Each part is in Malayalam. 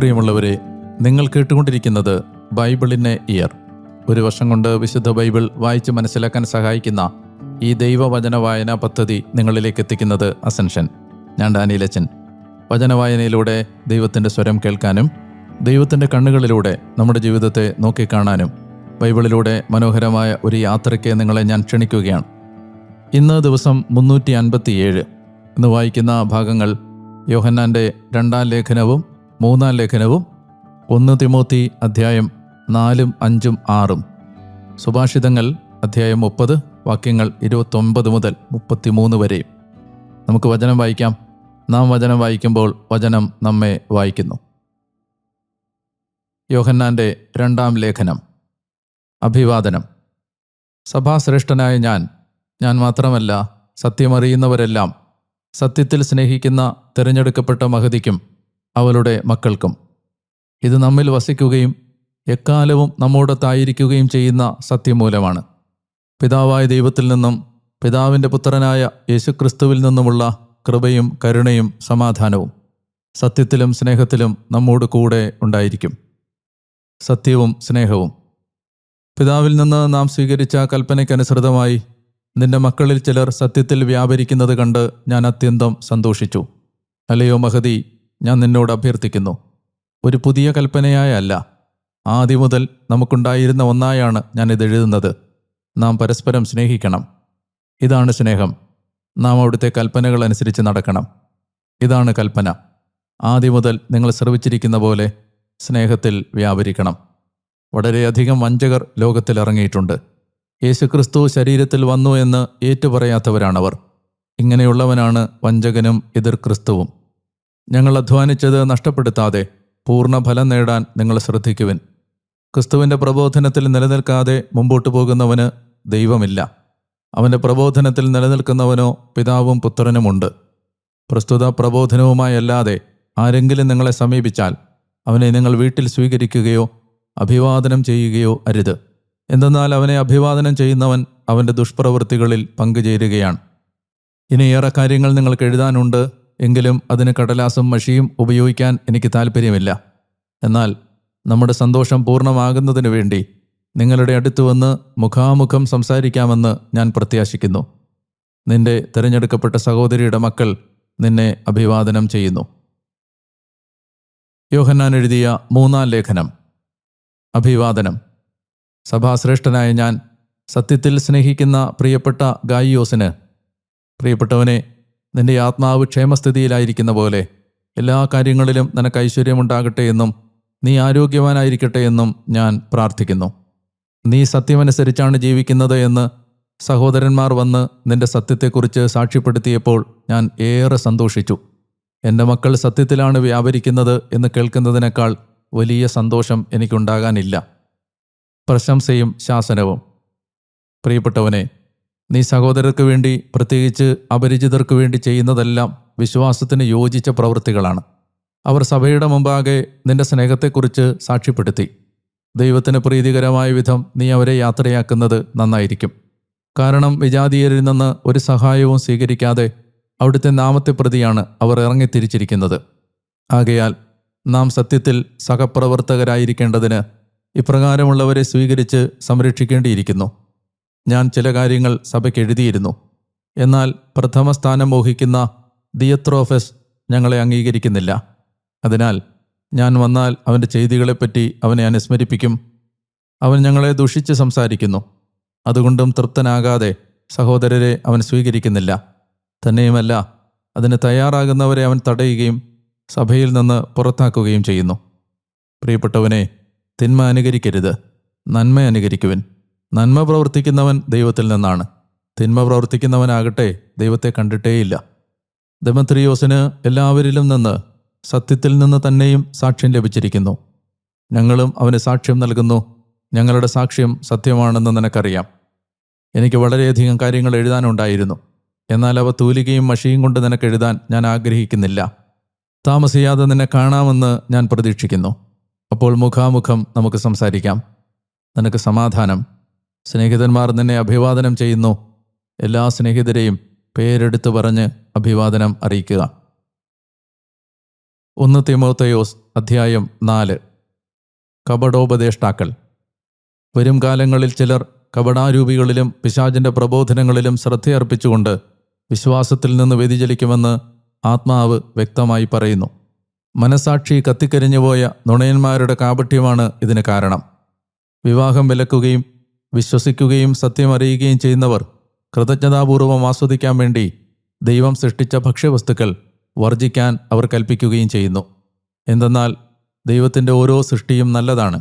പ്രിയമുള്ളവരെ നിങ്ങൾ കേട്ടുകൊണ്ടിരിക്കുന്നത് ബൈബിളിനെ ഇയർ. ഒരു വർഷം കൊണ്ട് വിശുദ്ധ ബൈബിൾ വായിച്ച് മനസ്സിലാക്കാൻ സഹായിക്കുന്ന ഈ ദൈവവചന വായനാ പദ്ധതി നിങ്ങളിലേക്ക് എത്തിക്കുന്നത് അസൻഷൻ ഞാൻ ഡാനിയലച്ചൻ വചനവായനയിലൂടെ ദൈവത്തിന്റെ സ്വരം കേൾക്കാനും ദൈവത്തിന്റെ കണ്ണുകളിലൂടെ നമ്മുടെ ജീവിതത്തെ നോക്കിക്കാണാനും ബൈബിളിലൂടെ മനോഹരമായ ഒരു യാത്രയ്ക്ക് നിങ്ങളെ ഞാൻ ക്ഷണിക്കുകയാണ്. ഇന്ന് ദിവസം മുന്നൂറ്റി അൻപത്തിയേഴ് ഇന്ന് വായിക്കുന്ന ഭാഗങ്ങൾ യോഹന്നാന്റെ രണ്ടാം ലേഖനവും മൂന്നാം ലേഖനവും ഒന്ന് തിമോത്തി അധ്യായം നാലും അഞ്ചും ആറും. സുഭാഷിതങ്ങൾ അധ്യായം മുപ്പത് വാക്യങ്ങൾ ഇരുപത്തൊമ്പത് മുതൽ മുപ്പത്തിമൂന്ന് വരെയും നമുക്ക് വചനം വായിക്കാം. നാം വചനം വായിക്കുമ്പോൾ വചനം നമ്മെ വായിക്കുന്നു. യോഹന്നാന്റെ രണ്ടാം ലേഖനം. അഭിവാദനം. സഭാശ്രേഷ്ഠനായ ഞാൻ ഞാൻ മാത്രമല്ല സത്യമറിയുന്നവരെല്ലാം സത്യത്തിൽ സ്നേഹിക്കുന്ന തിരഞ്ഞെടുക്കപ്പെട്ട മഹതിക്കും അവളുടെ മക്കൾക്കും. ഇത് നമ്മിൽ വസിക്കുകയും എക്കാലവും നമ്മോടൊത്തായിരിക്കുകയും ചെയ്യുന്ന സത്യമൂലമാണ്. പിതാവായ ദൈവത്തിൽ നിന്നും പിതാവിന്റെ പുത്രനായ യേശുക്രിസ്തുവിൽ നിന്നുമുള്ള കൃപയും കരുണയും സമാധാനവും സത്യത്തിലും സ്നേഹത്തിലും നമ്മോട് കൂടെ ഉണ്ടായിരിക്കും. സത്യവും സ്നേഹവും. പിതാവിൽ നിന്ന് നാം സ്വീകരിച്ച കൽപ്പനയ്ക്കനുസൃതമായി നിന്റെ മക്കളിൽ ചിലർ സത്യത്തിൽ വ്യാപരിക്കുന്നത് കണ്ട് ഞാൻ അത്യന്തം സന്തോഷിച്ചു. അല്ലയോ മഹതി ഞാൻ നിന്നോട് അഭ്യർത്ഥിക്കുന്നു. ഒരു പുതിയ കൽപ്പനയായല്ല ആദ്യം മുതൽ നമുക്കുണ്ടായിരുന്ന ഒന്നായാണ് ഞാനിത് എഴുതുന്നത്. നാം പരസ്പരം സ്നേഹിക്കണം. ഇതാണ് സ്നേഹം. നാം അവിടുത്തെ കൽപ്പനകൾ അനുസരിച്ച് നടക്കണം. ഇതാണ് കൽപ്പന. ആദ്യം മുതൽ നിങ്ങൾ ശ്രവിച്ചിരിക്കുന്ന പോലെ സ്നേഹത്തിൽ വ്യാപരിക്കണം. വളരെയധികം വഞ്ചകർ ലോകത്തിൽ ഇറങ്ങിയിട്ടുണ്ട്. യേശുക്രിസ്തു ശരീരത്തിൽ വന്നു എന്ന് ഏറ്റുപറയാത്തവരാണവർ. ഇങ്ങനെയുള്ളവനാണ് വഞ്ചകനും എതിർ ക്രിസ്തുവും. ഞങ്ങൾ അധ്വാനിച്ചത് നഷ്ടപ്പെടുത്താതെ പൂർണ ഫലം നേടാൻ നിങ്ങൾ ശ്രദ്ധിക്കുവിൻ. ക്രിസ്തുവിന്റെ പ്രബോധനത്തിൽ നിലനിൽക്കാതെ മുമ്പോട്ട് പോകുന്നവന് ദൈവമില്ല. അവന്റെ പ്രബോധനത്തിൽ നിലനിൽക്കുന്നവനോ പിതാവും പുത്രനുമുണ്ട്. പ്രസ്തുത പ്രബോധനവുമായല്ലാതെ ആരെങ്കിലും നിങ്ങളെ സമീപിച്ചാൽ അവനെ നിങ്ങൾ വീട്ടിൽ സ്വീകരിക്കുകയോ അഭിവാദനം ചെയ്യുകയോ അരുത്. എന്തെന്നാൽ അവനെ അഭിവാദനം ചെയ്യുന്നവൻ അവന്റെ ദുഷ്പ്രവൃത്തികളിൽ പങ്കുചേരുകയാണ്. ഇനി ഏറെ കാര്യങ്ങൾ നിങ്ങൾക്ക് എഴുതാനുണ്ട്. എങ്കിലും അതിന് കടലാസും മഷിയും ഉപയോഗിക്കാൻ എനിക്ക് താല്പര്യമില്ല എന്നാൽ നമ്മുടെ സന്തോഷം പൂർണമാകുന്നതിന് വേണ്ടി നിങ്ങളുടെ അടുത്ത് വന്ന് മുഖാമുഖം സംസാരിക്കാമെന്ന് ഞാൻ പ്രത്യാശിക്കുന്നു. നിന്റെ തിരഞ്ഞെടുക്കപ്പെട്ട സഹോദരിയുടെ മക്കൾ നിന്നെ അഭിവാദനം ചെയ്യുന്നു. യോഹന്നാൻ എഴുതിയ മൂന്നാം ലേഖനം. അഭിവാദനം. സഭാശ്രേഷ്ഠനായ ഞാൻ സത്യത്തിൽ സ്നേഹിക്കുന്ന പ്രിയപ്പെട്ട ഗായിയോസിന് പ്രിയപ്പെട്ടവനെ നിന്റെ ആത്മാവ് ക്ഷേമസ്ഥിതിയിലായിരിക്കുന്ന പോലെ എല്ലാ കാര്യങ്ങളിലും നിനക്ക് ഐശ്വര്യമുണ്ടാകട്ടെ എന്നും നീ ആരോഗ്യവാനായിരിക്കട്ടെ എന്നും ഞാൻ പ്രാർത്ഥിക്കുന്നു. നീ സത്യമനുസരിച്ചാണ് ജീവിക്കുന്നത് എന്ന് സഹോദരന്മാർ വന്ന് നിന്റെ സത്യത്തെക്കുറിച്ച് സാക്ഷ്യപ്പെടുത്തിയപ്പോൾ ഞാൻ ഏറെ സന്തോഷിച്ചു. എന്റെ മക്കൾ സത്യത്തിലാണ് വ്യാപരിക്കുന്നത് എന്ന് കേൾക്കുന്നതിനേക്കാൾ വലിയ സന്തോഷം എനിക്കുണ്ടാകാനില്ല. പ്രശംസയും ശാസനവും. പ്രിയപ്പെട്ടവനെ നീ സഹോദരർക്ക് വേണ്ടി പ്രത്യേകിച്ച് അപരിചിതർക്ക് വേണ്ടി ചെയ്യുന്നതെല്ലാം വിശ്വാസത്തിന് യോജിച്ച പ്രവൃത്തികളാണ്. അവർ സഭയുടെ മുമ്പാകെ നിന്റെ സ്നേഹത്തെക്കുറിച്ച് സാക്ഷ്യപ്പെടുത്തി. ദൈവത്തിന് പ്രീതികരമായ വിധം നീ അവരെ യാത്രയാക്കുന്നത് നന്നായിരിക്കും. കാരണം വിജാതീയരിൽ നിന്ന് ഒരു സഹായവും സ്വീകരിക്കാതെ അവിടുത്തെ നാമത്തെ പ്രതിയാണ് അവർ ഇറങ്ങിത്തിരിച്ചിരിക്കുന്നത് ആകയാൽ നാം സത്യത്തിൽ സഹപ്രവർത്തകരായിരിക്കേണ്ടതിന് ഇപ്രകാരമുള്ളവരെ സ്വീകരിച്ച് സംരക്ഷിക്കേണ്ടിയിരിക്കുന്നു. ഞാൻ ചില കാര്യങ്ങൾ സഭയ്ക്ക് എഴുതിയിരുന്നു. എന്നാൽ പ്രഥമ സ്ഥാനം മോഹിക്കുന്ന ദിയത്രോഫസ് ഞങ്ങളെ അംഗീകരിക്കുന്നില്ല. അതിനാൽ ഞാൻ വന്നാൽ അവന്റെ ചെയ്തികളെപ്പറ്റി അവനെ അനുസ്മരിപ്പിക്കും. അവൻ ഞങ്ങളെ ദുഷിച്ച് സംസാരിക്കുന്നു. അതുകൊണ്ടും തൃപ്തനാകാതെ സഹോദരരെ അവൻ സ്വീകരിക്കുന്നില്ല. തന്നെയുമല്ല അതിന് തയ്യാറാകുന്നവരെ അവൻ തടയുകയും സഭയിൽ നിന്ന് പുറത്താക്കുകയും ചെയ്യുന്നു. പ്രിയപ്പെട്ടവനെ തിന്മ അനുകരിക്കരുത്. നന്മ അനുകരിക്കുവിൻ. നന്മ പ്രവർത്തിക്കുന്നവൻ ദൈവത്തിൽ നിന്നാണ്. തിന്മ പ്രവർത്തിക്കുന്നവനാകട്ടെ ദൈവത്തെ കണ്ടിട്ടേയില്ല. ദമത്രിയോസിന് എല്ലാവരിലും നിന്ന് സത്യത്തിൽ നിന്ന് തന്നെയും സാക്ഷ്യം ലഭിച്ചിരിക്കുന്നു. ഞങ്ങളും അവന് സാക്ഷ്യം നൽകുന്നു. ഞങ്ങളുടെ സാക്ഷ്യം സത്യമാണെന്ന് നിനക്കറിയാം. എനിക്ക് വളരെയധികം കാര്യങ്ങൾ എഴുതാനുണ്ടായിരുന്നു. എന്നാൽ അവ തൂലികയും മഷിയും കൊണ്ട് നിനക്ക് എഴുതാൻ ഞാൻ ആഗ്രഹിക്കുന്നില്ല. താമസിയാതെ നിന്നെ കാണാമെന്ന് ഞാൻ പ്രതീക്ഷിക്കുന്നു. അപ്പോൾ മുഖാമുഖം നമുക്ക് സംസാരിക്കാം. നിനക്ക് സമാധാനം. സ്നേഹിതന്മാർ നിന്നെ അഭിവാദനം ചെയ്യുന്നു. എല്ലാ സ്നേഹിതരെയും പേരെടുത്ത് പറഞ്ഞ് അഭിവാദനം അറിയിക്കുക. ഒന്ന് തിമോത്തയോസ് അധ്യായം നാല്. കപടോപദേഷ്ടാക്കൾ. വരും കാലങ്ങളിൽ ചിലർ കപടാരൂപികളിലും പിശാചിന്റെ പ്രബോധനങ്ങളിലും ശ്രദ്ധയർപ്പിച്ചുകൊണ്ട് വിശ്വാസത്തിൽ നിന്ന് വ്യതിചലിക്കുമെന്ന് ആത്മാവ് വ്യക്തമായി പറയുന്നു. മനസാക്ഷി കത്തിക്കരിഞ്ഞുപോയ നുണയന്മാരുടെ കാപട്യമാണ് ഇതിന് കാരണം. വിവാഹം വിലക്കുകയും വിശ്വസിക്കുകയും സത്യമറിയുകയും ചെയ്യുന്നവർ കൃതജ്ഞതാപൂർവം ആസ്വദിക്കാൻ വേണ്ടി ദൈവം സൃഷ്ടിച്ച ഭക്ഷ്യവസ്തുക്കൾ വർജിക്കാൻ അവർ കൽപ്പിക്കുകയും ചെയ്യുന്നു. എന്തെന്നാൽ ദൈവത്തിന്റെ ഓരോ സൃഷ്ടിയും നല്ലതാണ്.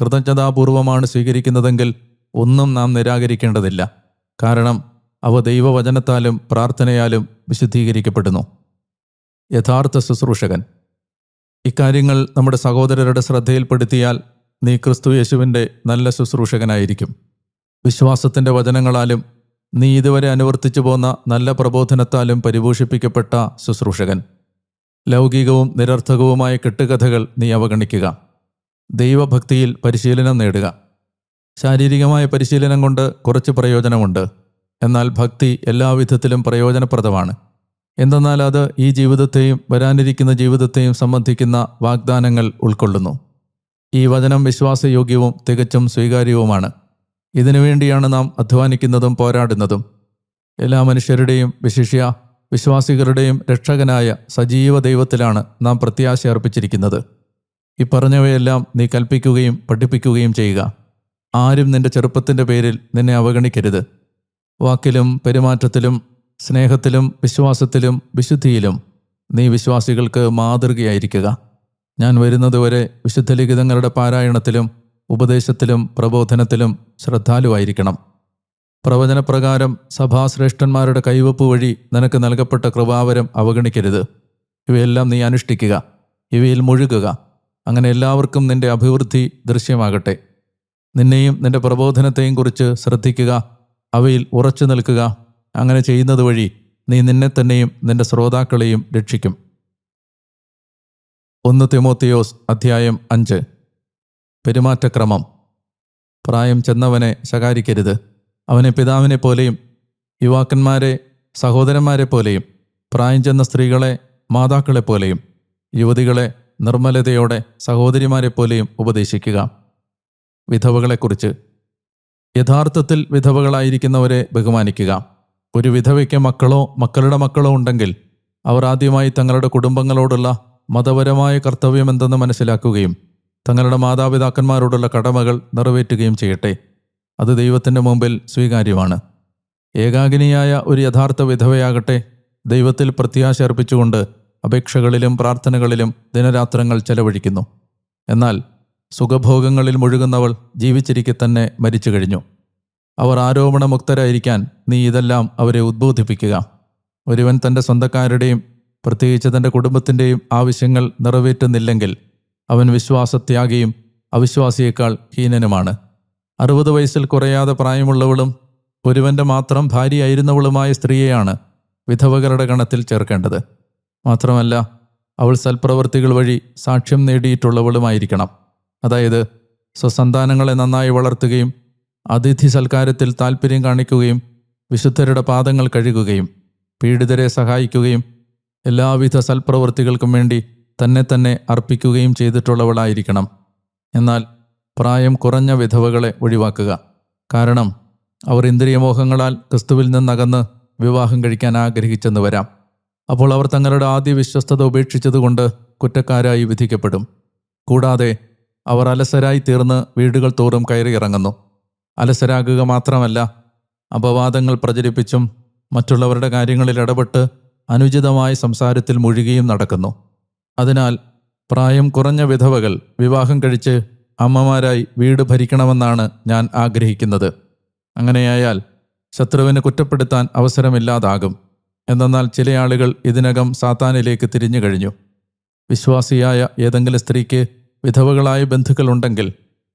കൃതജ്ഞതാപൂർവമാണ് സ്വീകരിക്കുന്നതെങ്കിൽ ഒന്നും നാം നിരാകരിക്കേണ്ടതില്ല. കാരണം അവ ദൈവവചനത്താലും പ്രാർത്ഥനയാലും വിശുദ്ധീകരിക്കപ്പെടുന്നു. യഥാർത്ഥ ശുശ്രൂഷകൻ. ഇക്കാര്യങ്ങൾ നമ്മുടെ സഹോദരരുടെ ശ്രദ്ധയിൽപ്പെടുത്തിയാൽ നീ ക്രിസ്തു യേശുവിന്റെ നല്ല ശുശ്രൂഷകനായിരിക്കും. വിശ്വാസത്തിന്റെ വചനങ്ങളാലും നീ ഇതുവരെ അനുവർത്തിച്ചു പോന്ന നല്ല പ്രബോധനത്താലും പരിപോഷിപ്പിക്കപ്പെട്ട ശുശ്രൂഷകൻ. ലൗകികവും നിരർത്ഥകവുമായ കെട്ടുകഥകൾ നീ അവഗണിക്കുക. ദൈവഭക്തിയിൽ പരിശീലനം നേടുക. ശാരീരികമായ പരിശീലനം കൊണ്ട് കുറച്ച് പ്രയോജനമുണ്ട്. എന്നാൽ ഭക്തി എല്ലാവിധത്തിലും പ്രയോജനപ്രദമാണ്. എന്തെന്നാൽ അത് ഈ ജീവിതത്തെയും വരാനിരിക്കുന്ന ജീവിതത്തെയും സംബന്ധിക്കുന്ന വാഗ്ദാനങ്ങൾ ഉൾക്കൊള്ളുന്നു. ഈ വചനം വിശ്വാസയോഗ്യവും തികച്ചും സ്വീകാര്യവുമാണ്. ഇതിനുവേണ്ടിയാണ് നാം അധ്വാനിക്കുന്നതും പോരാടുന്നതും. എല്ലാ മനുഷ്യരുടെയും വിശിഷ്യ വിശ്വാസികളുടെയും രക്ഷകനായ സജീവ ദൈവത്തിലാണ് നാം പ്രത്യാശ അർപ്പിച്ചിരിക്കുന്നത്. ഈ പറഞ്ഞവയെല്ലാം നീ കൽപ്പിക്കുകയും പഠിപ്പിക്കുകയും ചെയ്യുക. ആരും നിന്റെ ചെറുപ്പത്തിന്റെ പേരിൽ നിന്നെ അവഗണിക്കരുത്. വാക്കിലും പെരുമാറ്റത്തിലും സ്നേഹത്തിലും വിശ്വാസത്തിലും വിശുദ്ധിയിലും നീ വിശ്വാസികൾക്ക് മാതൃകയായിരിക്കുക. ഞാൻ വരുന്നതുവരെ വിശുദ്ധ ലിഖിതങ്ങളുടെ പാരായണത്തിലും ഉപദേശത്തിലും പ്രബോധനത്തിലും ശ്രദ്ധാലുവായിരിക്കണം. പ്രവചനപ്രകാരം സഭാശ്രേഷ്ഠന്മാരുടെ കൈവപ്പ് വഴി നിനക്ക് നൽകപ്പെട്ട കൃപാവരം അവഗണിക്കരുത്. ഇവയെല്ലാം നീ അനുഷ്ഠിക്കുക ഇവയിൽ മുഴുകുക. അങ്ങനെ എല്ലാവർക്കും നിന്റെ അഭിവൃദ്ധി ദൃശ്യമാകട്ടെ. നിന്നെയും നിന്റെ പ്രബോധനത്തെയും കുറിച്ച് ശ്രദ്ധിക്കുക അവയിൽ ഉറച്ചു നിൽക്കുക. അങ്ങനെ ചെയ്യുന്നത് വഴി നീ നിന്നെ തന്നെയും നിന്റെ ശ്രോതാക്കളെയും രക്ഷിക്കും. ഒന്ന് തിമോത്തിയോസ് അധ്യായം അഞ്ച്. പെരുമാറ്റക്രമം. പ്രായം ചെന്നവനെ ശകാരിക്കരുത്. അവനെ പിതാവിനെ പോലെയും യുവാക്കന്മാരെ സഹോദരന്മാരെ പോലെയും പ്രായം ചെന്ന സ്ത്രീകളെ മാതാക്കളെ പോലെയും യുവതികളെ നിർമ്മലതയോടെ സഹോദരിമാരെ പോലെയും ഉപദേശിക്കുക. വിധവകളെക്കുറിച്ച്. യഥാർത്ഥത്തിൽ വിധവകളായിരിക്കുന്നവരെ ബഹുമാനിക്കുക. ഒരു വിധവയ്ക്ക് മക്കളോ മക്കളുടെ മക്കളോ ഉണ്ടെങ്കിൽ അവർ ആദ്യമായി തങ്ങളുടെ കുടുംബങ്ങളോടുള്ള മതപരമായ കർത്തവ്യമെന്തെന്ന് മനസ്സിലാക്കുകയും തങ്ങളുടെ മാതാപിതാക്കന്മാരോടുള്ള കടമകൾ നിറവേറ്റുകയും ചെയ്യട്ടെ. അത് ദൈവത്തിന്റെ മുമ്പിൽ സ്വീകാര്യമാണ്. ഏകാഗിനിയായ ഒരു യഥാർത്ഥ വിധവയാകട്ടെ. ദൈവത്തിൽ പ്രത്യാശ അർപ്പിച്ചുകൊണ്ട് അപേക്ഷകളിലും പ്രാർത്ഥനകളിലും ദിനരാത്രങ്ങൾ ചെലവഴിക്കുന്നു. എന്നാൽ സുഖഭോഗങ്ങളിൽ മുഴുകുന്നവൾ ജീവിച്ചിരിക്കെ തന്നെ മരിച്ചു കഴിഞ്ഞു. അവർ ആരോപണമുക്തരായിരിക്കാൻ നീ ഇതെല്ലാം അവരെ ഉദ്ബോധിപ്പിക്കുക. ഒരുവൻ തന്റെ സ്വന്തക്കാരുടെയും പ്രത്യേകിച്ച് തന്റെ കുടുംബത്തിന്റെയും ആവശ്യങ്ങൾ നിറവേറ്റുന്നില്ലെങ്കിൽ അവൻ വിശ്വാസത്യാഗിയും അവിശ്വാസിയേക്കാൾ ഹീനനുമാണ്. അറുപത് വയസ്സിൽ കുറയാതെ പ്രായമുള്ളവളും ഒരുവന്റെ മാത്രം ഭാര്യയായിരുന്നവളുമായ സ്ത്രീയെയാണ് വിധവകരുടെ ഗണത്തിൽ ചേർക്കേണ്ടത്. മാത്രമല്ല അവൾ സൽപ്രവർത്തികൾ വഴി സാക്ഷ്യം നേടിയിട്ടുള്ളവളുമായിരിക്കണം. അതായത് സ്വസന്താനങ്ങളെ നന്നായി വളർത്തുകയും അതിഥി സൽക്കാരത്തിൽ താൽപ്പര്യം കാണിക്കുകയും വിശുദ്ധരുടെ പാദങ്ങൾ കഴുകുകയും പീഡിതരെ സഹായിക്കുകയും എല്ലാവിധ സൽപ്രവൃത്തികൾക്കും വേണ്ടി തന്നെ തന്നെ അർപ്പിക്കുകയും ചെയ്തിട്ടുള്ളവളായിരിക്കണം. എന്നാൽ പ്രായം കുറഞ്ഞ വിധവകളെ ഒഴിവാക്കുക. കാരണം അവർ ഇന്ദ്രിയമോഹങ്ങളാൽ ക്രിസ്തുവിൽ നിന്നകന്ന് വിവാഹം കഴിക്കാൻ ആഗ്രഹിച്ചെന്ന് വരാം. അപ്പോൾ അവർ തങ്ങളുടെ ആദ്യ വിശ്വസ്തത ഉപേക്ഷിച്ചതുകൊണ്ട് കുറ്റക്കാരായി വിധിക്കപ്പെടും. കൂടാതെ അവർ അലസരായി തീർന്ന് വീടുകൾ തോറും കയറി ഇറങ്ങുന്നു. അലസരാകുക മാത്രമല്ല അപവാദങ്ങൾ പ്രചരിപ്പിച്ചും മറ്റുള്ളവരുടെ കാര്യങ്ങളിൽ ഇടപെട്ട് അനുചിതമായ സംസാരത്തിൽ മുഴുകിയും നടക്കുന്നു. അതിനാൽ പ്രായം കുറഞ്ഞ വിധവകൾ വിവാഹം കഴിച്ച് അമ്മമാരായി വീട് ഭരിക്കണമെന്നാണ് ഞാൻ ആഗ്രഹിക്കുന്നത്. അങ്ങനെയായാൽ ശത്രുവിനെ കുറ്റപ്പെടുത്താൻ അവസരമില്ലാതാകും. എന്തെന്നാൽ ചില ആളുകൾ ഇതിനകം സാത്താനിലേക്ക് തിരിഞ്ഞു കഴിഞ്ഞു. വിശ്വാസിയായ ഏതെങ്കിലും സ്ത്രീക്ക് വിധവകളായ ബന്ധുക്കളുണ്ടെങ്കിൽ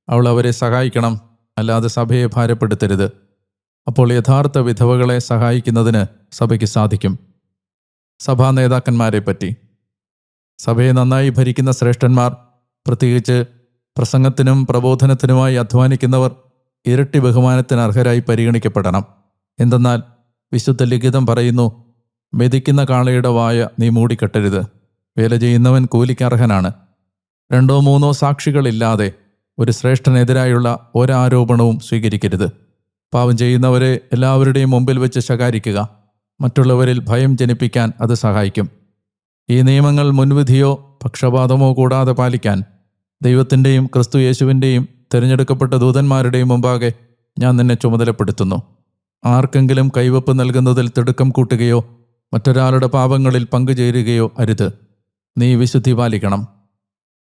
അവൾ അവരെ സഹായിക്കണം അല്ലാതെ സഭയെ ഭാരപ്പെടുത്തരുത്. അപ്പോൾ യഥാർത്ഥ വിധവകളെ സഹായിക്കുന്നതിന് സഭയ്ക്ക് സാധിക്കും. സഭാ നേതാക്കന്മാരെ പറ്റി സഭയെ നന്നായി ഭരിക്കുന്ന ശ്രേഷ്ഠന്മാർ പ്രത്യേകിച്ച് പ്രസംഗത്തിനും പ്രബോധനത്തിനുമായി അധ്വാനിക്കുന്നവർ ഇരട്ടി ബഹുമാനത്തിന് അർഹരായി പരിഗണിക്കപ്പെടണം. എന്തെന്നാൽ വിശുദ്ധ ലിഖിതം പറയുന്നു മെതിക്കുന്ന കാളയുടെ വായ നീ മൂടിക്കെട്ടരുത്. വേല ചെയ്യുന്നവൻ കൂലിക്കർഹനാണ്. രണ്ടോ മൂന്നോ സാക്ഷികളില്ലാതെ ഒരു ശ്രേഷ്ഠനെതിരായുള്ള ഒരാരോപണവും സ്വീകരിക്കരുത്. പാവം ചെയ്യുന്നവരെ എല്ലാവരുടെയും മുമ്പിൽ വെച്ച് ശകാരിക്കുക. മറ്റുള്ളവരിൽ ഭയം ജനിപ്പിക്കാൻ അത് സഹായിക്കും. ഈ നിയമങ്ങൾ മുൻവിധിയോ പക്ഷപാതമോ കൂടാതെ പാലിക്കാൻ ദൈവത്തിന്റെയും ക്രിസ്തു യേശുവിന്റെയും തിരഞ്ഞെടുക്കപ്പെട്ട ദൂതന്മാരുടെയും മുമ്പാകെ ഞാൻ നിന്നെ ചുമതലപ്പെടുത്തുന്നു. ആർക്കെങ്കിലും കൈവപ്പ് നൽകുന്നതിൽ തിടുക്കം കൂട്ടുകയോ മറ്റൊരാളുടെ പാപങ്ങളിൽ പങ്കുചേരുകയോ അരുത്. നീ വിശുദ്ധി പാലിക്കണം.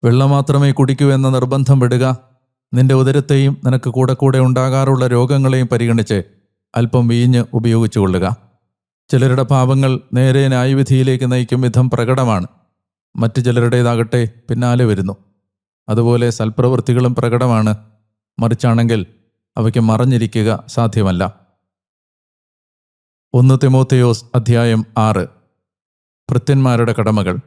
വെള്ളം മാത്രമേ കുടിക്കൂ എന്ന നിർബന്ധം വിടുക. നിന്റെ ഉദരത്തെയും നിനക്ക് കൂടെ കൂടെ ഉണ്ടാകാറുള്ള രോഗങ്ങളെയും പരിഗണിച്ച് അല്പം വീഞ്ഞ് ഉപയോഗിച്ചുകൊള്ളുക. ചിലരുടെ പാപങ്ങൾ നേരെ ന്യായവിധിയിലേക്ക് നയിക്കും വിധം പ്രകടമാണ്. മറ്റു ചിലരുടേതാകട്ടെ പിന്നാലെ വരുന്നു. അതുപോലെ സൽപ്രവൃത്തികളും പ്രകടമാണ്. മറിച്ചാണെങ്കിൽ അവയ്ക്ക് മറഞ്ഞിരിക്കുക സാധ്യമല്ല. ഒന്ന് തിമോത്തിയോസ് അധ്യായം ആറ്. ഭൃത്യന്മാരുടെ കടമകൾ.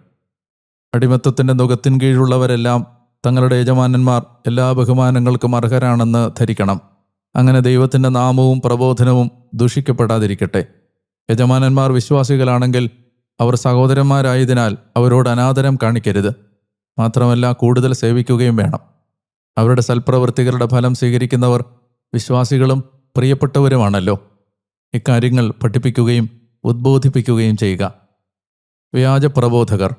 അടിമത്തത്തിന്റെ നുഖത്തിൻ കീഴുള്ളവരെല്ലാം തങ്ങളുടെ യജമാനന്മാർ എല്ലാ ബഹുമാനങ്ങൾക്കും അർഹരാണെന്ന് ധരിക്കണം. അങ്ങനെ ദൈവത്തിന്റെ നാമവും പ്രബോധനവും ദൂഷിക്കപ്പെടാതിരിക്കട്ടെ. യജമാനന്മാർ വിശ്വാസികളാണെങ്കിൽ അവർ സഹോദരന്മാരായതിനാൽ അവരോട് അനാദരം കാണിക്കരുത്. മാത്രമല്ല കൂടുതൽ സേവിക്കുകയും വേണം. അവരുടെ സൽപ്രവൃത്തികളുടെ ഫലം സ്വീകരിക്കുന്നവർ വിശ്വാസികളും പ്രിയപ്പെട്ടവരുമാണല്ലോ. ഇക്കാര്യങ്ങൾ പഠിപ്പിക്കുകയും ഉദ്ബോധിപ്പിക്കുകയും ചെയ്യുക. വ്യാജ പ്രബോധകർ.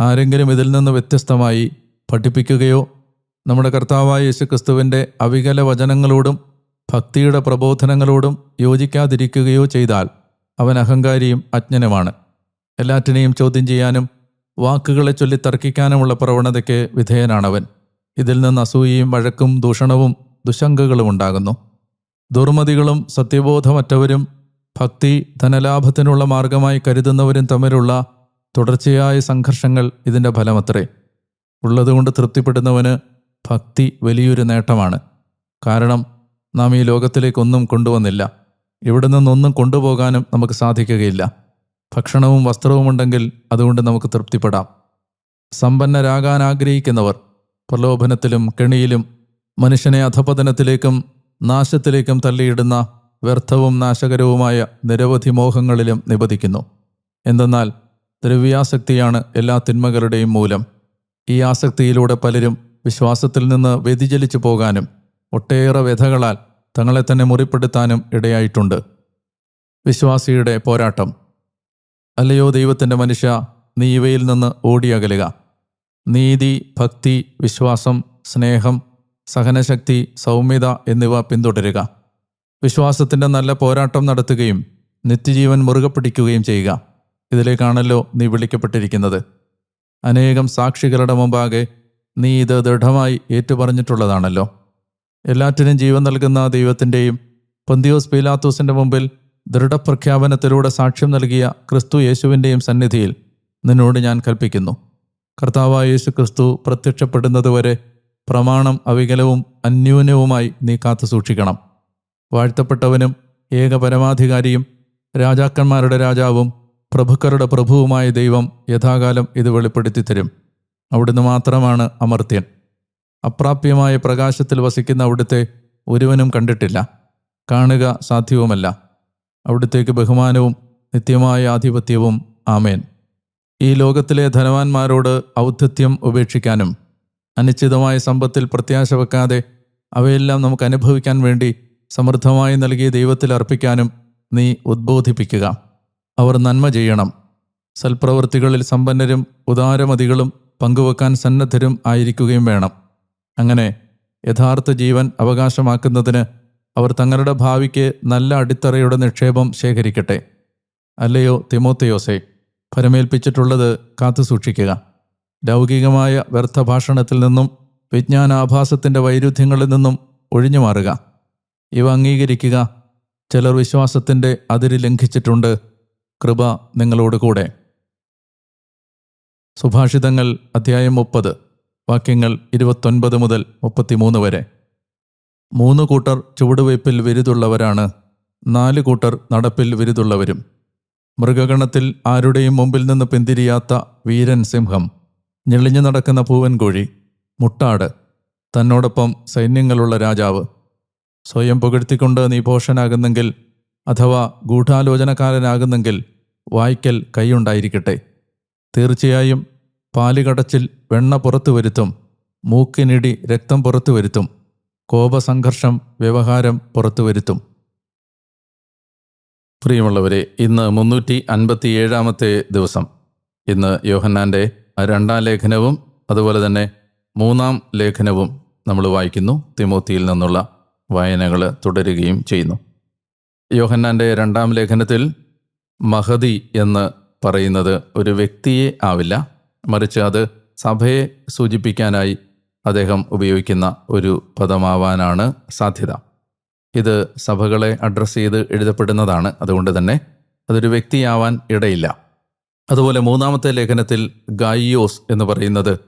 ആരെങ്കിലും ഇതിൽ നിന്ന് വ്യത്യസ്തമായി പഠിപ്പിക്കുകയോ നമ്മുടെ കർത്താവായ യേശുക്രിസ്തുവിന്റെ അവികല വചനങ്ങളോടും ഭക്തിയുടെ പ്രബോധനങ്ങളോടും യോജിക്കാതിരിക്കുകയോ ചെയ്താൽ അവൻ അഹങ്കാരിയും അജ്ഞനുമാണ്. എല്ലാറ്റിനെയും ചോദ്യം ചെയ്യാനും വാക്കുകളെ ചൊല്ലി തർക്കിക്കാനുമുള്ള പ്രവണതയ്ക്ക് വിധേയനാണവൻ. ഇതിൽ നിന്ന് അസൂയയും വഴക്കും ദൂഷണവും ദുശങ്കകളും ഉണ്ടാകുന്നു. ദുർമതികളും സത്യബോധമറ്റവരും ഭക്തി ധനലാഭത്തിനുള്ള മാർഗമായി കരുതുന്നവരും തമ്മിലുള്ള തുടർച്ചയായ സംഘർഷങ്ങൾ ഇതിന്റെ ഫലമത്രേ. ഉള്ളതുകൊണ്ട് തൃപ്തിപ്പെടുന്നവന് ഭക്തി വലിയൊരു നേട്ടമാണ്. കാരണം നാം ഈ ലോകത്തിലേക്കൊന്നും കൊണ്ടുവന്നില്ല. ഇവിടെ നിന്നൊന്നും കൊണ്ടുപോകാനും നമുക്ക് സാധിക്കുകയില്ല. ഭക്ഷണവും വസ്ത്രവും ഉണ്ടെങ്കിൽ അതുകൊണ്ട് നമുക്ക് തൃപ്തിപ്പെടാം. സമ്പന്നരാകാൻ ആഗ്രഹിക്കുന്നവർ പ്രലോഭനത്തിലും കെണിയിലും മനുഷ്യനെ അധപതനത്തിലേക്കും നാശത്തിലേക്കും തള്ളിയിടുന്ന വ്യർത്ഥവും നാശകരവുമായ നിരവധി മോഹങ്ങളിലും നിബദിക്കുന്നു എന്തെന്നാൽ ദ്രവ്യാസക്തിയാണ് എല്ലാ തിന്മകളുടെയും മൂലം. ഈ ആസക്തിയിലൂടെ പലരും വിശ്വാസത്തിൽ നിന്ന് വ്യതിചലിച്ചു പോകാനും ഒട്ടേറെ വ്യഥകളാൽ തങ്ങളെ തന്നെ മുറിപ്പെടുത്താനും ഇടയായിട്ടുണ്ട്. വിശ്വാസിയുടെ പോരാട്ടം. അല്ലയോ ദൈവത്തിന്റെ മനുഷ്യ നീ ഇവയിൽ നിന്ന് ഓടിയകലുക. നീതി ഭക്തി വിശ്വാസം സ്നേഹം സഹനശക്തി സൗമ്യത എന്നിവ പിന്തുടരുക. വിശ്വാസത്തിന്റെ നല്ല പോരാട്ടം നടത്തുകയും നിത്യജീവൻ മുറുകെ പിടിക്കുകയും ചെയ്യുക. ഇതിലേക്കാണല്ലോ നീ വിളിക്കപ്പെട്ടിരിക്കുന്നത്. അനേകം സാക്ഷികളുടെ മുമ്പാകെ നീ ഇത് ദൃഢമായി ഏറ്റുപറഞ്ഞിട്ടുള്ളതാണല്ലോ. എല്ലാറ്റിനും ജീവൻ നൽകുന്ന ദൈവത്തിന്റെയും പൊന്തിയോസ് പീലാത്തോസിന്റെ മുമ്പിൽ ദൃഢപ്രഖ്യാപനത്തിലൂടെ സാക്ഷ്യം നൽകിയ ക്രിസ്തു യേശുവിന്റെയും സന്നിധിയിൽ നിന്നോട് ഞാൻ കൽപ്പിക്കുന്നു. കർത്താവായ യേശു ക്രിസ്തു പ്രത്യക്ഷപ്പെടുന്നതുവരെ പ്രമാണം അവികലവും അന്യൂനവുമായി നീ കാത്തു സൂക്ഷിക്കണം. വാഴ്ത്തപ്പെട്ടവനും ഏക പരമാധികാരിയും രാജാക്കന്മാരുടെ രാജാവും പ്രഭുക്കരുടെ പ്രഭുവുമായ ദൈവം യഥാകാലം ഇത് വെളിപ്പെടുത്തി തരും അവിടുന്ന് മാത്രമാണ് അമർത്യൻ. അപ്രാപ്യമായ പ്രകാശത്തിൽ വസിക്കുന്ന അവിടുത്തെ ഒരുവനും കണ്ടിട്ടില്ല. കാണുക സാധ്യവുമല്ല. അവിടുത്തേക്ക് ബഹുമാനവും നിത്യമായ ആധിപത്യവും ആമേൻ. ഈ ലോകത്തിലെ ധനവാന്മാരോട് ഔദ്ധത്യം ഉപേക്ഷിക്കാനും അനിശ്ചിതമായ സമ്പത്തിൽ പ്രത്യാശ വെക്കാതെ അവയെല്ലാം നമുക്ക് അനുഭവിക്കാൻ വേണ്ടി സമൃദ്ധമായി നൽകിയ ദൈവത്തിൽ അർപ്പിക്കാനും നീ ഉദ്ബോധിപ്പിക്കുക. അവർ നന്മ ചെയ്യണം. സൽപ്രവൃത്തികളിൽ സമ്പന്നരും ഉദാരമതികളും പങ്കുവെക്കാൻ സന്നദ്ധരും ആയിരിക്കുകയും വേണം. അങ്ങനെ യഥാർത്ഥ ജീവൻ അവകാശമാക്കുന്നതിന് അവർ തങ്ങളുടെ ഭാവിക്ക് നല്ല അടിത്തറയുടെ നിക്ഷേപം ശേഖരിക്കട്ടെ. അല്ലയോ തിമോത്തയോസെ ഫലമേൽപ്പിച്ചിട്ടുള്ളത് കാത്തു സൂക്ഷിക്കുക. ലൗകികമായ വ്യർത്ഥഭാഷണത്തിൽ നിന്നും വിജ്ഞാനാഭാസത്തിന്റെ വൈരുദ്ധ്യങ്ങളിൽ നിന്നും ഒഴിഞ്ഞു മാറുക. ഇവ അംഗീകരിക്കുക. ചിലർ വിശ്വാസത്തിന്റെ അതിര് ലംഘിച്ചിട്ടുണ്ട്. കൃപ നിങ്ങളോട് കൂടെ. സുഭാഷിതങ്ങൾ അധ്യായം മുപ്പത്. വാക്യങ്ങൾ ഇരുപത്തൊൻപത് മുതൽ മുപ്പത്തിമൂന്ന് വരെ. മൂന്ന് കൂട്ടർ ചുവടുവയ്പിൽ വിരുതുള്ളവരാണ് നാല് കൂട്ടർ നടപ്പിൽ വിരുതുള്ളവരും. മൃഗഗണത്തിൽ ആരുടെയും മുമ്പിൽ നിന്ന് പിന്തിരിയാത്ത വീരൻ സിംഹം ഞെളിഞ്ഞു നടക്കുന്ന പൂവൻകോഴി മുട്ടാട് തന്നോടൊപ്പം സൈന്യങ്ങളുള്ള രാജാവ്. സ്വയം പുകഴ്ത്തിക്കൊണ്ട് നീ ഭോഷനാകുന്നെങ്കിൽ അഥവാ ഗൂഢാലോചനക്കാരനാകുന്നെങ്കിൽ വായ്ക്കൽ കൈയുണ്ടായിരിക്കട്ടെ. തീർച്ചയായും പാലുകടച്ചിൽ വെണ്ണ പുറത്തു വരുത്തും മൂക്കിനിടി രക്തം പുറത്തു വരുത്തും കോപസംഘർഷം വ്യവഹാരം പുറത്തു വരുത്തും. പ്രിയമുള്ളവരെ ഇന്ന് മുന്നൂറ്റി അൻപത്തി ഏഴാമത്തെ ദിവസം. ഇന്ന് യോഹന്നാന്റെ രണ്ടാം ലേഖനവും അതുപോലെ തന്നെ മൂന്നാം ലേഖനവും നമ്മൾ വായിക്കുന്നു. തിമോത്തിയിൽ നിന്നുള്ള വായനകൾ തുടരുകയും ചെയ്യുന്നു. യോഹന്നാന്റെ രണ്ടാം ലേഖനത്തിൽ മഹതി എന്ന് പറയുന്നത് ഒരു വ്യക്തിയെ ആവില്ല. മറിച്ച് അത് സഭയെ സൂചിപ്പിക്കാനായി അദ്ദേഹം ഉപയോഗിക്കുന്ന ഒരു പദമാവാനാണ് സാധ്യത. ഇത് സഭകളെ അഡ്രസ്സ് ചെയ്ത് എഴുതപ്പെടുന്നതാണ്. അതുകൊണ്ട് തന്നെ അതൊരു വ്യക്തിയാവാൻ ഇടയില്ല. അതുപോലെ മൂന്നാമത്തെ ലേഖനത്തിൽ ഗായിയോസ് എന്ന് പറയുന്നത്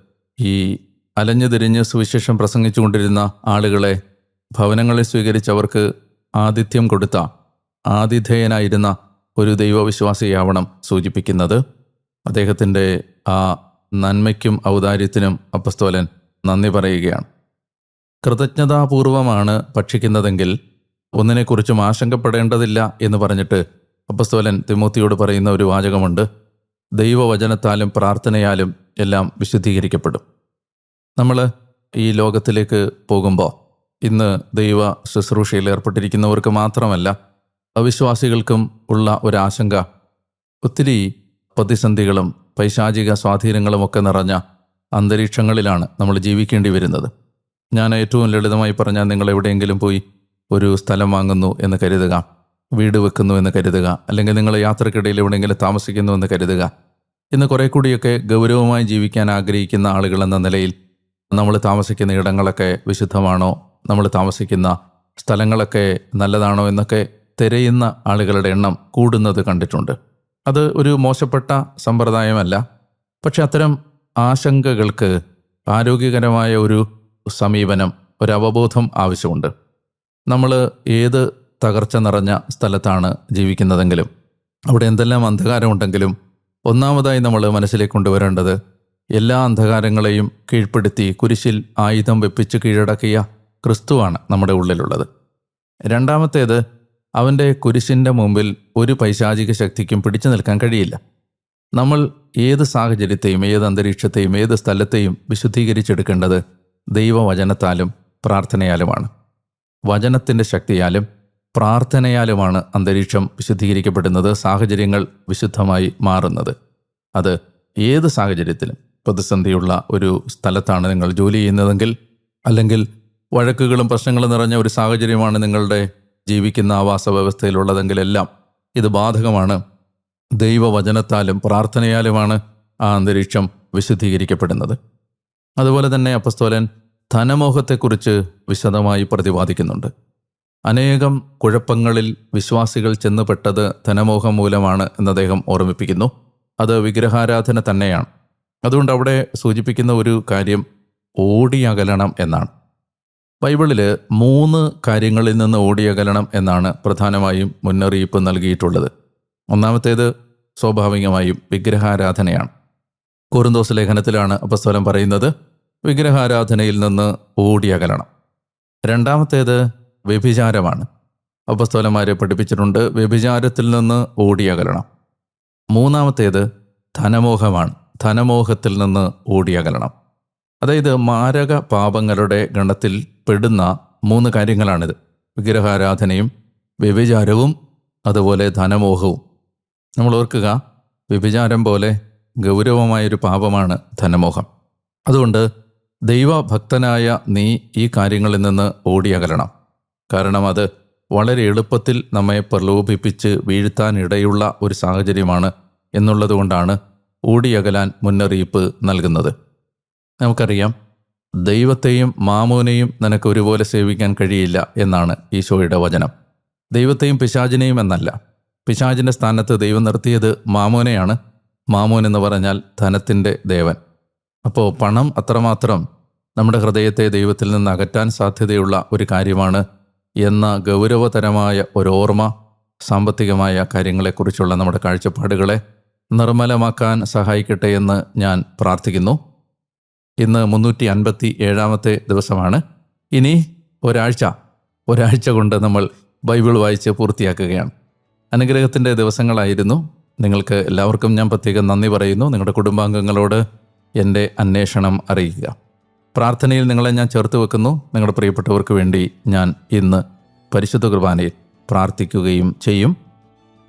ഈ അലഞ്ഞു തിരിഞ്ഞ് സുവിശേഷം പ്രസംഗിച്ചുകൊണ്ടിരുന്ന ആളുകളെ ഭവനങ്ങളിൽ സ്വീകരിച്ചവർക്ക് ആതിഥ്യം കൊടുത്ത ആതിഥേയനായിരുന്ന ഒരു ദൈവവിശ്വാസിയാവണം സൂചിപ്പിക്കുന്നത്. അദ്ദേഹത്തിന്റെ ആ നന്മയ്ക്കും ഔദാര്യത്തിനും അപ്പസ്തോലൻ നന്ദി പറയുകയാണ്. കൃതജ്ഞതാപൂർവമാണ് ഭക്ഷിക്കുന്നതെങ്കിൽ ഒന്നിനെക്കുറിച്ചും ആശങ്കപ്പെടേണ്ടതില്ല എന്ന് പറഞ്ഞിട്ട് അപ്പസ്തോലൻ തിമൂത്തിയോട് പറയുന്ന ഒരു വാചകമുണ്ട്. ദൈവവചനത്താലും പ്രാർത്ഥനയാലും എല്ലാം വിശുദ്ധീകരിക്കപ്പെടും. നമ്മൾ ഈ ലോകത്തിലേക്ക് പോകുമ്പോൾ ഇന്ന് ദൈവ ശുശ്രൂഷയിൽ ഏർപ്പെട്ടിരിക്കുന്നവർക്ക് മാത്രമല്ല അവിശ്വാസികൾക്കും ഉള്ള ഒരാശങ്ക ഒത്തിരി പ്രതിസന്ധികളും പൈശാചിക സ്വാധീനങ്ങളും ഒക്കെ നിറഞ്ഞ അന്തരീക്ഷങ്ങളിലാണ് നമ്മൾ ജീവിക്കേണ്ടി വരുന്നത്. ഞാൻ ഏറ്റവും ലളിതമായി പറഞ്ഞാൽ നിങ്ങൾ എവിടെയെങ്കിലും പോയി ഒരു സ്ഥലം വാങ്ങുന്നു എന്ന് കരുതുക വീട് വെക്കുന്നു എന്ന് കരുതുക അല്ലെങ്കിൽ നിങ്ങൾ യാത്രക്കിടയിൽ എവിടെയെങ്കിലും താമസിക്കുന്നു എന്ന് കരുതുക. ഇന്ന് കുറെ കൂടിയൊക്കെ ഗൗരവമായി ജീവിക്കാൻ ആഗ്രഹിക്കുന്ന ആളുകൾ എന്ന നിലയിൽ നമ്മൾ താമസിക്കുന്ന ഇടങ്ങളൊക്കെ വിശുദ്ധമാണോ നമ്മൾ താമസിക്കുന്ന സ്ഥലങ്ങളൊക്കെ നല്ലതാണോ എന്നൊക്കെ തിരയുന്ന ആളുകളുടെ എണ്ണം കൂടുന്നത് കണ്ടിട്ടുണ്ട്. അത് ഒരു മോശപ്പെട്ട സമ്പ്രദായമല്ല. പക്ഷെ അത്തരം ആശങ്കകൾക്ക് ആരോഗ്യകരമായ ഒരു സമീപനം ഒരവബോധം ആവശ്യമുണ്ട്. നമ്മൾ ഏത് തകർച്ച നിറഞ്ഞ സ്ഥലത്താണ് ജീവിക്കുന്നതെങ്കിലും അവിടെ എന്തെല്ലാം അന്ധകാരമുണ്ടെങ്കിലും ഒന്നാമതായി നമ്മൾ മനസ്സിലേക്ക് കൊണ്ടുവരേണ്ടത് എല്ലാ അന്ധകാരങ്ങളെയും കീഴ്പ്പെടുത്തി കുരിശിൽ ആയുധം വെപ്പിച്ച് കീഴടക്കിയ ക്രിസ്തുവാണ് നമ്മുടെ ഉള്ളിലുള്ളത്. രണ്ടാമത്തേത് അവന്റെ കുരിശിന്റെ മുമ്പിൽ ഒരു പൈശാചിക ശക്തിക്കും പിടിച്ചു നിൽക്കാൻ കഴിയില്ല. നമ്മൾ ഏത് സാഹചര്യത്തെയും ഏത് അന്തരീക്ഷത്തെയും ഏത് സ്ഥലത്തെയും വിശുദ്ധീകരിച്ചെടുക്കേണ്ടത് ദൈവവചനത്താലും പ്രാർത്ഥനയാലുമാണ്. വചനത്തിന്റെ ശക്തിയാലും പ്രാർത്ഥനയാലുമാണ് അന്തരീക്ഷം വിശുദ്ധീകരിക്കപ്പെടുന്നത് സാഹചര്യങ്ങൾ വിശുദ്ധമായി മാറുന്നത്. അത് ഏത് സാഹചര്യത്തിലും പ്രതിസന്ധിയുള്ള ഒരു സ്ഥലത്താണ് നിങ്ങൾ ജോലി ചെയ്യുന്നതെങ്കിൽ അല്ലെങ്കിൽ വഴക്കുകളും പ്രശ്നങ്ങളും നിറഞ്ഞ ഒരു സാഹചര്യമാണ് നിങ്ങളുടെ ജീവിക്കുന്ന ആവാസ വ്യവസ്ഥയിലുള്ളതെങ്കിലെല്ലാം ഇത് ബാധകമാണ്. ദൈവവചനത്താലും പ്രാർത്ഥനയാലുമാണ് ആ അന്തരീക്ഷം വിശുദ്ധീകരിക്കപ്പെടുന്നത്. അതുപോലെ തന്നെ അപ്പസ്തോലൻ ധനമോഹത്തെക്കുറിച്ച് വിശദമായി പ്രതിപാദിക്കുന്നുണ്ട്. അനേകം കുഴപ്പങ്ങളിൽ വിശ്വാസികൾ ചെന്നുപെട്ടത് ധനമോഹം മൂലമാണ് എന്ന് അദ്ദേഹം ഓർമ്മിപ്പിക്കുന്നു. അത് വിഗ്രഹാരാധന തന്നെയാണ്. അതുകൊണ്ട് അവിടെ സൂചിപ്പിക്കുന്ന ഒരു കാര്യം ഓടിയകലണം എന്നാണ്. ബൈബിളിൽ മൂന്ന് കാര്യങ്ങളിൽ നിന്ന് ഓടിയകലണം എന്നാണ് പ്രധാനമായും മുന്നറിയിപ്പ് നൽകിയിട്ടുള്ളത്. ഒന്നാമത്തേത് സ്വാഭാവികമായും വിഗ്രഹാരാധനയാണ്. കോറിന്തോസ് ലേഖനത്തിലാണ് അപ്പസ്തോലം പറയുന്നത് വിഗ്രഹാരാധനയിൽ നിന്ന് ഓടിയകലണം രണ്ടാമത്തേത് വ്യഭിചാരമാണ്. അപസ്തോലന്മാരെ പഠിപ്പിച്ചിട്ടുണ്ട് വ്യഭിചാരത്തിൽ നിന്ന് ഓടിയകലണം മൂന്നാമത്തേത് ധനമോഹമാണ്. ധനമോഹത്തിൽ നിന്ന് ഓടിയകലണം അതായത് മാരക പാപങ്ങളുടെ ഗണത്തിൽ പെടുന്ന മൂന്ന് കാര്യങ്ങളാണിത്. വിഗ്രഹാരാധനയും വ്യഭിചാരവും അതുപോലെ ധനമോഹവും. നമ്മൾ ഓർക്കുക വ്യഭിചാരം പോലെ ഗൗരവമായൊരു പാപമാണ് ധനമോഹം. അതുകൊണ്ട് ദൈവഭക്തനായ നീ ഈ കാര്യങ്ങളിൽ നിന്ന് ഓടിയകലണം. കാരണം അത് വളരെ എളുപ്പത്തിൽ നമ്മെ പ്രലോഭിപ്പിച്ച് വീഴ്ത്താനിടയുള്ള ഒരു സാഹചര്യമാണ് എന്നുള്ളതുകൊണ്ടാണ് ഓടിയകലാൻ മുന്നറിയിപ്പ് നൽകുന്നത്. നമുക്കറിയാം. ദൈവത്തെയും മാമോനെയും നിനക്ക് ഒരുപോലെ സേവിക്കാൻ കഴിയില്ല എന്നാണ് ഈശോയുടെ വചനം. ദൈവത്തെയും പിശാചിനെയും എന്നല്ല. പിശാചിന്റെ സ്ഥാനത്ത് ദൈവം നിർത്തിയത് മാമോനെയാണ്. മാമോൻ എന്ന് പറഞ്ഞാൽ ധനത്തിന്റെ ദേവൻ. അപ്പോൾ പണം അത്രമാത്രം നമ്മുടെ ഹൃദയത്തെ ദൈവത്തിൽ നിന്ന് അകറ്റാൻ സാധ്യതയുള്ള ഒരു കാര്യമാണ് എന്ന ഗൗരവതരമായ ഒരോർമ്മ സാമ്പത്തികമായ കാര്യങ്ങളെക്കുറിച്ചുള്ള നമ്മുടെ കാഴ്ചപ്പാടുകളെ നിർമ്മലമാക്കാൻ സഹായിക്കട്ടെ എന്ന് ഞാൻ പ്രാർത്ഥിക്കുന്നു. ഇന്ന് മുന്നൂറ്റി അൻപത്തി ഏഴാമത്തെ ദിവസമാണ്. ഇനി ഒരാഴ്ച ഒരാഴ്ച കൊണ്ട് നമ്മൾ ബൈബിൾ വായിച്ച് പൂർത്തിയാക്കുകയാണ്. അനുഗ്രഹത്തിന്റെ ദിവസങ്ങളായിരുന്നു. നിങ്ങൾക്ക് എല്ലാവർക്കും ഞാൻ പ്രത്യേകം നന്ദി പറയുന്നു. നിങ്ങളുടെ കുടുംബാംഗങ്ങളോട് എന്റെ അന്വേഷണം അറിയിക്കുക. പ്രാർത്ഥനയിൽ നിങ്ങളെ ഞാൻ ചേർത്ത് വെക്കുന്നു. നിങ്ങളുടെ പ്രിയപ്പെട്ടവർക്ക് വേണ്ടി ഞാൻ ഇന്ന് പരിശുദ്ധ കുർബാനയിൽ പ്രാർത്ഥിക്കുകയും ചെയ്യും.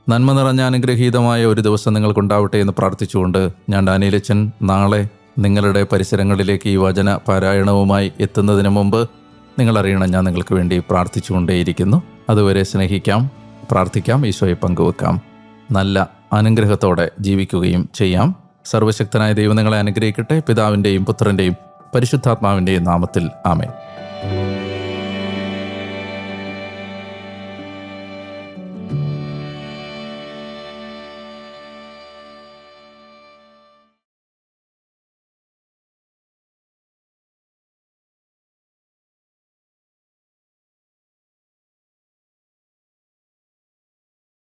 നന്മ നിറഞ്ഞ അനുഗ്രഹീതമായ ഒരു ദിവസം നിങ്ങൾക്കുണ്ടാവട്ടെ എന്ന് പ്രാർത്ഥിച്ചുകൊണ്ട് ഞാൻ ഡാനിയലച്ചൻ നാളെ നിങ്ങളുടെ പരിസരങ്ങളിലേക്ക് ഈ വചന പാരായണവുമായി എത്തുന്നതിന് മുമ്പ് നിങ്ങൾ അറിയണം ഞാൻ നിങ്ങൾക്ക് വേണ്ടി പ്രാർത്ഥിച്ചുകൊണ്ടേയിരിക്കുന്നു. അതുവരെ സ്നേഹിക്കാം പ്രാർത്ഥിക്കാം ഈശോയെ പങ്കുവെക്കാം. നല്ല അനുഗ്രഹത്തോടെ ജീവിക്കുകയും ചെയ്യാം. സർവശക്തനായ ദൈവം നിങ്ങളെ അനുഗ്രഹിക്കട്ടെ. പിതാവിന്റെയും പുത്രന്റെയും പരിശുദ്ധാത്മാവിന്റെയും നാമത്തിൽ ആമേൻ.